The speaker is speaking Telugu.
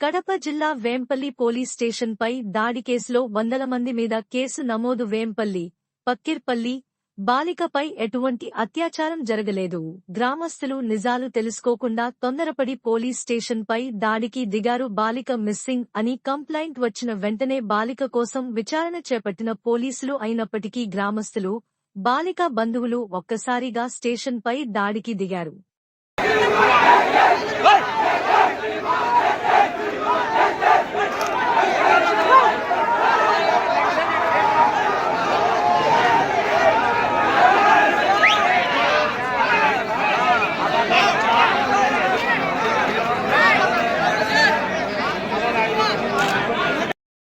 కడప జిల్లా వేంపల్లి పోలీస్ స్టేషన్ పై దాడి కేసులో వందల మంది మీద కేసు నమోదు వేంపల్లి పక్కిర్పల్లి బాలికపై ఎటువంటి అత్యాచారం జరగలేదు. గ్రామస్తులు నిజాలు తెలుసుకోకుండా తొందరపడి పోలీస్ స్టేషన్ పై దాడికి దిగారు బాలిక మిస్సింగ్ అని కంప్లైంట్ వచ్చిన వెంటనే బాలిక కోసం విచారణ చేపట్టిన పోలీసులు అయినప్పటికీ గ్రామస్తులు బాలిక బంధువులు ఒక్కసారిగా స్టేషన్ పై దాడికి దిగారు.